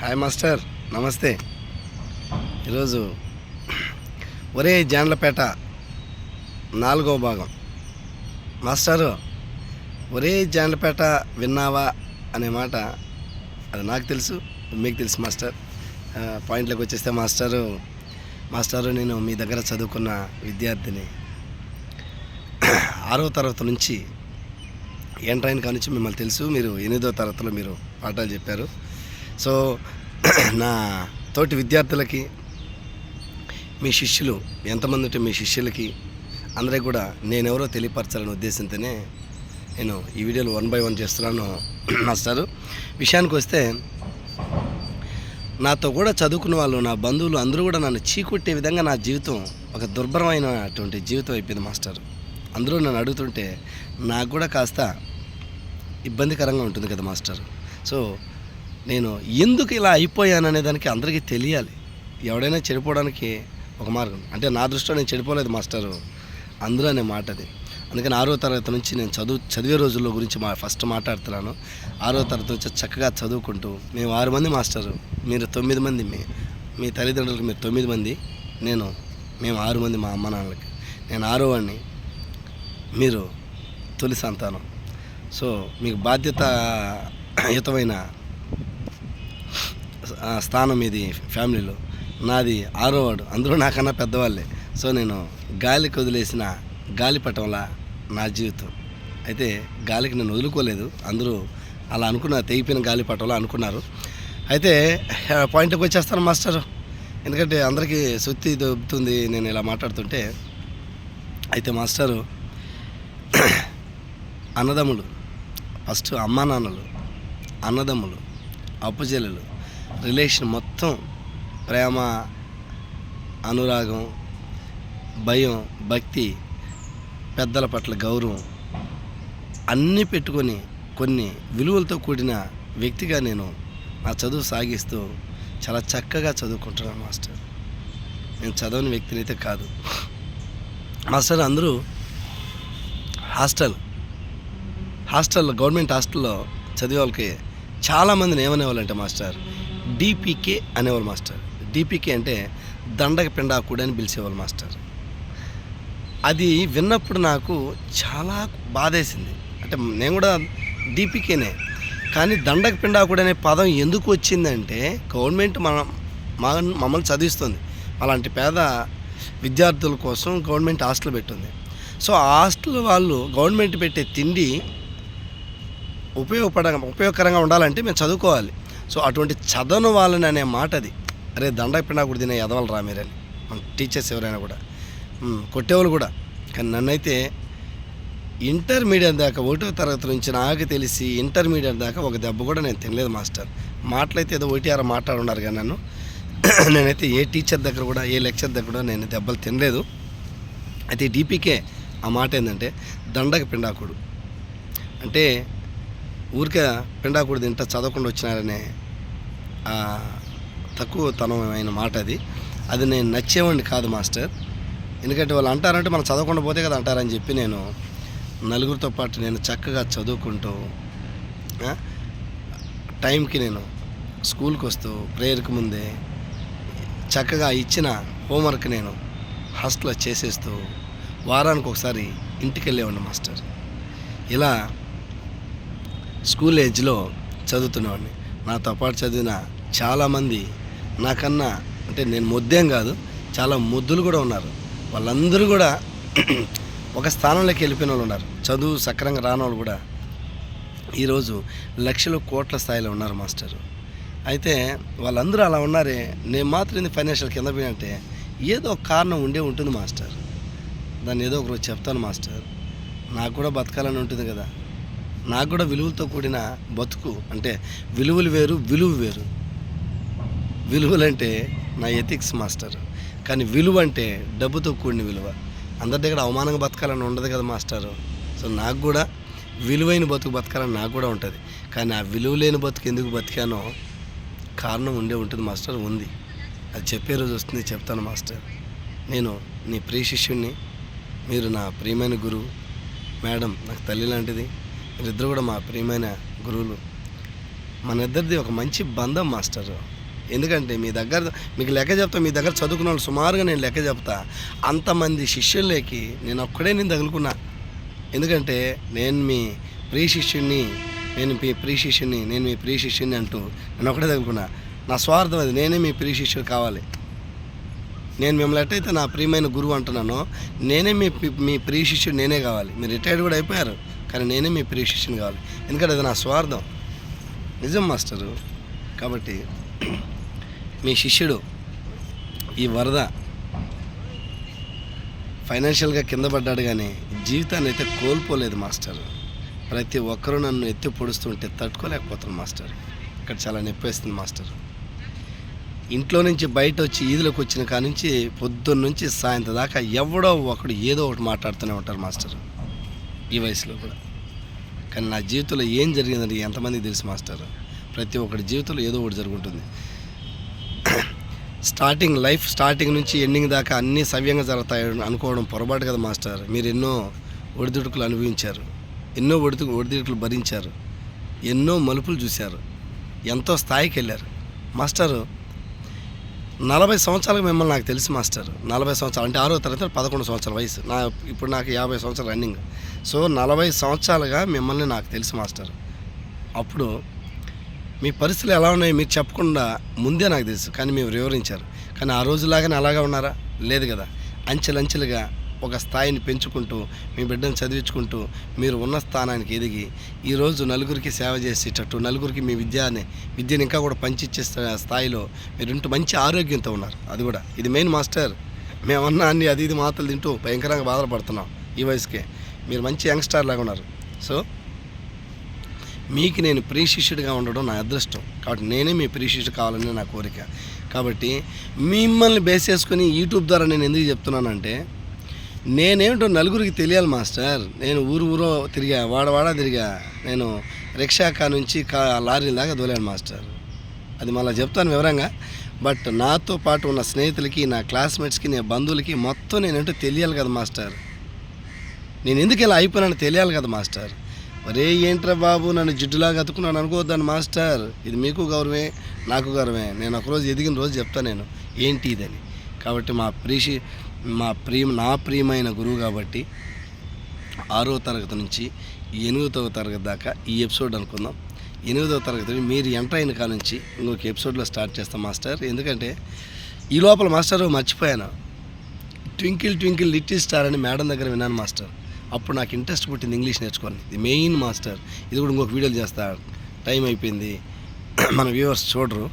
Hi master నమస్తే ఈరోజు ఒరే జాండ్లపేట నాలుగో భాగం. మాస్టారు ఒరే జాండ్లపేట విన్నావా అనే మాట అది నాకు తెలుసు మీకు తెలుసు మాస్టర్. పాయింట్లోకి వచ్చేస్తే మాస్టారు మాస్టారు నేను మీ దగ్గర చదువుకున్న విద్యార్థిని. ఆరో తరగతి నుంచి ఎంట్రైన్ కానించి మిమ్మల్ని తెలుసు మీరు ఎనిమిదో తరగతిలో మీరు పాఠాలు చెప్పారు. సో నా తోటి విద్యార్థులకి మీ శిష్యులు ఎంతమంది ఉంటే మీ శిష్యులకి అందరికి కూడా నేనెవరో తెలియపరచాలనే ఉద్దేశంతోనే నేను ఈ వీడియోలు వన్ బై వన్ చేస్తున్నాను మాస్టారు. విషయానికి వస్తే నాతో కూడా చదువుకున్న వాళ్ళు నా బంధువులు అందరూ కూడా నన్ను చీకొట్టే విధంగా నా జీవితం ఒక దుర్భరమైనటువంటి జీవితం అయిపోయింది మాస్టర్. అందరూ నన్ను అడుగుతుంటే నాకు కూడా కాస్త ఇబ్బందికరంగా ఉంటుంది కదా మాస్టర్. సో నేను ఎందుకు ఇలా అయిపోయాను అనే దానికి అందరికీ తెలియాలి. ఎవడైనా చెడిపోవడానికి ఒక మార్గం. అంటే నా దృష్టిలో నేను చెడిపోలేదు మాస్టరు. అందులో అనే మాట అది. అందుకని ఆరో తరగతి నుంచి నేను చదువు చదివే రోజుల్లో గురించి మా ఫస్ట్ మాట్లాడుతున్నాను. ఆరో తరగతి నుంచి చక్కగా చదువుకుంటూ మేము ఆరు మంది మాస్టరు. మీరు తొమ్మిది మంది మీ మీ తల్లిదండ్రులకు మీరు తొమ్మిది మంది నేను మేము ఆరు మంది మా అమ్మ నాన్నలకి. నేను ఆరో వాడిని. మీరు తొలి సంతానం. సో మీకు బాధ్యతాయుతమైన యుతమైన స్థానం ఇది ఫ్యామిలీలో. నాది ఆరో వాడు. అందరూ నాకన్నా పెద్దవాళ్ళే. సో నేను గాలికి వదిలేసిన గాలిపటంలా నా జీవితం. అయితే గాలికి నేను వదులుకోలేదు. అందరూ అలా అనుకున్న తెగిపోయిన గాలిపటంలో అనుకున్నారు. అయితే పాయింట్కి వచ్చేస్తాను మాస్టర్. ఎందుకంటే అందరికీ సుత్తి దొబ్బుతుంది నేను ఇలా మాట్లాడుతుంటే. అయితే మాస్టరు అన్నదమ్ములు. ఫస్ట్ అమ్మా నాన్నలు అన్నదమ్ములు అప్పుచెల్లెలు రిలేషన్ మొత్తం ప్రేమ అనురాగం భయం భక్తి పెద్దల పట్ల గౌరవం అన్నీ పెట్టుకొని కొన్ని విలువలతో కూడిన వ్యక్తిగా నేను నా చదువు సాగిస్తూ చాలా చక్కగా చదువుకుంటున్నాను మాస్టర్. నేను చదవని వ్యక్తిని అయితే కాదు. మాస్టర్ అందరూ హాస్టల్ హాస్టల్లో గవర్నమెంట్ హాస్టల్లో చదివే వాళ్ళకి చాలామందిని ఏమనేవాళ్ళంటే మాస్టర్ డిపికే అనేవాళ్ళు మాస్టర్. డిపికే అంటే దండక పిండాకుడు అని పిలిచేవాళ్ళు మాస్టర్. అది విన్నప్పుడు నాకు చాలా బాధేసింది. అంటే నేను కూడా డిపికేనే కానీ దండక పిండాకుడు అనే పదం ఎందుకు వచ్చిందంటే గవర్నమెంట్ మన మా మమ్మల్ని చదివిస్తుంది. అలాంటి పేద విద్యార్థుల కోసం గవర్నమెంట్ హాస్టల్ పెట్టింది. సో ఆ హాస్టల్ వాళ్ళు గవర్నమెంట్ పెట్టే తిండి ఉపయోగపడ ఉపయోగకరంగా ఉండాలంటే మేము చదువుకోవాలి. సో అటువంటి చదవని వాళ్ళని అనే మాట అది అరే దండక పిండాకుడు తినే ఎదవలు రా మీరని. మన టీచర్స్ ఎవరైనా కూడా. కొట్టేవాళ్ళు కూడా. కానీ నన్నైతే ఇంటర్మీడియట్ దాకా ఒకటో తరగతి నుంచి నాకు తెలిసి ఇంటర్మీడియట్ దాకా ఒక దెబ్బ కూడా నేను తినలేదు మాస్టర్. మాటలైతే ఏదో ఒకటి అర మాట్లాడున్నారు కానీ నన్ను. నేనైతే ఏ టీచర్ దగ్గర కూడా ఏ లెక్చర్ దగ్గర కూడా నేను దెబ్బలు తినలేదు. అయితే డీపీకే ఆ మాట ఏంటంటే దండక పిండాకుడు అంటే ఊరికే పిండాకుడు తింటా చదవకుండా వచ్చినారనే తక్కువ తనమైన మాట అది. అది నేను నచ్చేవాడిని కాదు మాస్టర్. ఎందుకంటే వాళ్ళు అంటారంటే మనం చదవకుండా పోతే కదా అంటారని చెప్పి నేను నలుగురితో పాటు నేను చక్కగా చదువుకుంటూ టైంకి నేను స్కూల్కి వస్తూ ప్రేయర్కి ముందే చక్కగా ఇచ్చిన హోంవర్క్ నేను హాస్టల్లో చేసేస్తూ వారానికి ఒకసారి ఇంటికి వెళ్ళేవాడిని మాస్టర్. ఇలా స్కూల్ ఏజ్లో చదువుతున్నవాడిని. నాతో పాటు చదివిన చాలామంది నాకన్నా అంటే నేను ముద్దేం కాదు చాలా ముద్దులు కూడా ఉన్నారు. వాళ్ళందరూ కూడా ఒక స్థానంలోకి వెళ్ళిపోయిన వాళ్ళు ఉన్నారు. చదువు సక్రంగా రాని వాళ్ళు కూడా ఈరోజు లక్షల కోట్ల స్థాయిలో ఉన్నారు మాస్టర్. అయితే వాళ్ళందరూ అలా ఉన్నారే నేను మాత్రం ఇది ఫైనాన్షియల్ కింద పోయినంటే ఏదో ఒక కారణం ఉండే ఉంటుంది మాస్టర్. దాన్ని ఏదో ఒకరోజు చెప్తాను మాస్టర్. నాకు కూడా బతకాలని ఉంటుంది కదా. నాకు కూడా విలువలతో కూడిన బతుకు అంటే విలువలు వేరు విలువ వేరు. విలువలంటే నా ఎథిక్స్ మాస్టర్. కానీ విలువ అంటే డబ్బుతో కూడిన విలువ. అందరి దగ్గర అవమానంగా బతకాలని ఉండదు కదా మాస్టారు. సో నాకు కూడా విలువైన బతుకు బతకాలని నాకు కూడా ఉంటుంది. కానీ ఆ విలువ లేని బతుకు ఎందుకు బతికానో కారణం ఉండే ఉంటుంది మాస్టర్ ఉంది. అది చెప్పే రోజు వస్తుంది చెప్తాను మాస్టర్. నేను నీ ప్రియ శిష్యుణ్ణి మీరు నా ప్రియమైన గురువు. మేడం నాకు తల్లి లాంటిది. వీరిద్దరు కూడా మా ప్రియమైన గురువులు. మన ఇద్దరిది ఒక మంచి బంధం మాస్టర్. ఎందుకంటే మీ దగ్గర మీకు లెక్క చెప్తా మీ దగ్గర చదువుకున్న వాళ్ళు సుమారుగా నేను లెక్క చెప్తా. అంతమంది శిష్యుల్లోకి నేను ఒక్కడే నేను తగులుకున్నా. ఎందుకంటే నేను మీ ప్రియ శిష్యుని నేను మీ ప్రియ శిష్యుని నేను మీ ప్రియ శిష్యుని అంటూ నేను ఒకటే తగులుకున్నా. నా స్వార్థం అది. నేనే మీ ప్రియ శిష్యుడు కావాలి. నేను మిమ్మల్ని ఎట్టయితే నా ప్రియమైన గురువు అంటున్నానో నేనే మీ మీ ప్రియ శిష్యుడు నేనే కావాలి. మీరు రిటైర్డ్ కూడా అయిపోయారు. కానీ నేనే మీ ప్రియ శిష్యుని కావాలి. ఎందుకంటే అది నా స్వార్థం. నిజం మాస్టరు. కాబట్టి మీ శిష్యుడు ఈ వరద ఫైనాన్షియల్గా కింద పడ్డాడు కానీ జీవితాన్ని అయితే కోల్పోలేదు మాస్టర్. ప్రతి ఒక్కరూ నన్ను ఎత్తి పొడుస్తుంటే తట్టుకోలేకపోతున్నాను మాస్టర్. ఇక్కడ చాలా నొప్పేస్తుంది మాస్టర్. ఇంట్లో నుంచి బయట వచ్చి ఈదులోకి వచ్చిన కాడ నుంచి పొద్దున్న నుంచి సాయంత్రం దాకా ఎవడో ఒకడు ఏదో ఒకటి మాట్లాడుతూనే ఉంటారు మాస్టర్. ఈ వయసులో కూడా. కానీ నా జీవితంలో ఏం జరిగిందని ఎంతమందికి తెలుసు మాస్టర్? ప్రతి ఒక్కటి జీవితంలో ఏదో ఒకటి జరుగుతుంది స్టార్టింగ్ లైఫ్ స్టార్టింగ్ నుంచి ఎండింగ్ దాకా అన్నీ సవ్యంగా జరుగుతాయని అనుకోవడం పొరపాటు కదా మాస్టర్? మీరు ఎన్నో ఒడిదుడుకులు అనుభవించారు. ఎన్నో ఒడిదు ఒడిదుడుకులు భరించారు. ఎన్నో మలుపులు చూశారు. ఎంతో స్థాయికి వెళ్ళారు. మాస్టరు నలభై సంవత్సరాలకు మిమ్మల్ని నాకు తెలుసు మాస్టర్. నలభై సంవత్సరాలు అంటే ఆరో తరగతి పదకొండు సంవత్సరాల వయసు. నా ఇప్పుడు నాకు యాభై సంవత్సరాలు రన్నింగ్. సో నలభై సంవత్సరాలుగా మిమ్మల్ని నాకు తెలుసు మాస్టర్. అప్పుడు మీ పరిస్థితులు ఎలా ఉన్నాయో మీరు చెప్పకుండా ముందే నాకు తెలుసు కానీ మీరు వివరించారు. కానీ ఆ రోజులాగానే అలాగా ఉన్నారా? లేదు కదా. అంచెలంచెలుగా ఒక స్థాయిని పెంచుకుంటూ మీ బిడ్డను చదివించుకుంటూ మీరు ఉన్న స్థానానికి ఎదిగి ఈరోజు నలుగురికి సేవ చేసేటట్టు నలుగురికి మీ విద్యాని విద్యను ఇంకా కూడా పంచిచ్చే స్థాయిలో మీరు ఇంటూ మంచి ఆరోగ్యంతో ఉన్నారు. అది కూడా. ఇది మెయిన్ మాస్టర్. మేమన్నా అన్ని అది ఇది మాటలు తింటూ భయంకరంగా బాధపడుతున్నాం ఈ వయసుకే. మీరు మంచి యంగ్స్టార్ లాగా ఉన్నారు. సో మీకు నేను ప్రియ శిష్యుడిగా ఉండడం నా అదృష్టం. కాబట్టి నేనే మీ ప్రియ శిష్యుడు కావాలని నా కోరిక. కాబట్టి మిమ్మల్ని బేస్ చేసుకుని యూట్యూబ్ ద్వారా నేను ఎందుకు చెప్తున్నానంటే నేనేమిటో నలుగురికి తెలియాలి మాస్టర్. నేను ఊరు ఊరో తిరిగా వాడవాడా తిరిగా నేను రిక్షా కా నుంచి కా లారీ దాకా దోలాను మాస్టర్. అది మళ్ళీ చెప్తాను వివరంగా. బట్ నాతో పాటు ఉన్న స్నేహితులకి నా క్లాస్మేట్స్కి నా బంధువులకి మొత్తం నేనేంటో తెలియాలి కదా మాస్టర్. నేను ఎందుకు ఇలా అయిపోయినాను తెలియాలి కదా మాస్టర్. ఒరే ఏంట్రా బాబు నన్ను జిడ్డులాగా అతుకున్నాను అనుకోవద్దాను మాస్టర్. ఇది మీకు గౌరవమే నాకు గౌరవమే. నేను ఒకరోజు ఎదిగిన రోజు చెప్తాను నేను ఏంటి ఇదని. కాబట్టి మా ప్రీషి మా ప్రియం నా ప్రియమైన గురువు కాబట్టి ఆరో తరగతి నుంచి ఎనిమిదవ తరగతి దాకా ఈ ఎపిసోడ్ అనుకుందాం. ఎనిమిదవ తరగతి మీరు ఎంటర్ అయిన కాడ నుంచి ఇంకొక ఎపిసోడ్లో స్టార్ట్ చేస్తాం మాస్టర్. ఎందుకంటే ఈ లోపల మాస్టర్ మర్చిపోయాను. ట్వింకిల్ ట్వింకిల్ లిటిల్ స్టార్ అని మేడం దగ్గర విన్నాను మాస్టర్. అప్పుడు నాకు ఇంట్రెస్ట్ పుట్టింది ఇంగ్లీష్ నేర్చుకోవాలి ఇది మెయిన్ మాస్టర్. ఇది కూడా ఇంకొక వీడియోలు చేస్తా. టైం అయిపోయింది. మన వ్యూవర్స్ చూడరు.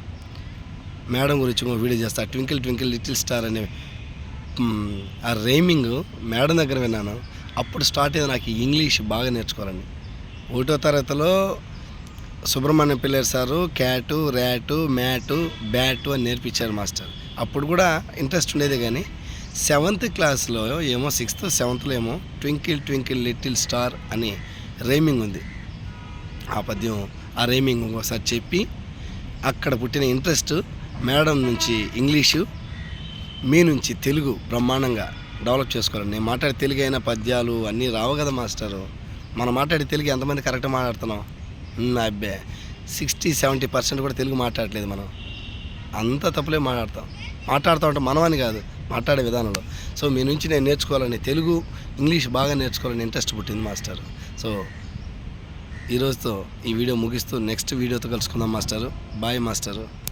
మేడం గురించి ఇంకొక వీడియో చేస్తా. ట్వింకిల్ ట్వింకిల్ లిటిల్ స్టార్ అనే ఆ రైమింగ్ మేడం దగ్గర విన్నాను. అప్పుడు స్టార్ట్ అయ్యింది నాకు ఇంగ్లీష్ బాగా నేర్చుకోవాలని. ఒకటో తరగతిలో సుబ్రహ్మణ్యం పిల్లర్ sir cat rat mat bat అని నేర్పించారు మాస్టర్. అప్పుడు కూడా ఇంట్రెస్ట్ ఉండేది కానీ సెవెంత్ క్లాస్లో ఏమో సిక్స్త్ సెవెంత్లో ఏమో ట్వింకిల్ ట్వింకిల్ లిటిల్ స్టార్ అని రైమింగ్ ఉంది. ఆ పద్యం ఆ రైమింగ్ ఒకసారి చెప్పి అక్కడ పుట్టిన ఇంట్రెస్ట్ మేడం నుంచి ఇంగ్లీషు మీ నుంచి తెలుగు బ్రహ్మాండంగా డెవలప్ చేసుకోవాలి. నేను మాట్లాడే తెలుగు అయిన పద్యాలు అన్నీ రావు కదా మాస్టరు. మనం మాట్లాడే తెలుగు ఎంతమంది కరెక్ట్గా మాట్లాడుతున్నాం? అబ్బే. సిక్స్టీ సెవెంటీ పర్సెంట్ కూడా తెలుగు మాట్లాడట్లేదు మనం. అంత తప్పులే మాట్లాడతాం. మాట్లాడుతూ ఉంటే మనం అని కాదు. మాట్లాడే విధానంలో. సో మీ నుంచి నేను నేర్చుకోవాలని తెలుగు ఇంగ్లీష్ బాగా నేర్చుకోవాలని ఇంట్రెస్ట్ పుట్టింది మాస్టర్. సో ఈరోజుతో ఈ వీడియో ముగిస్తూ నెక్స్ట్ వీడియోతో కలుసుకుందాం మాస్టరు. Bye master.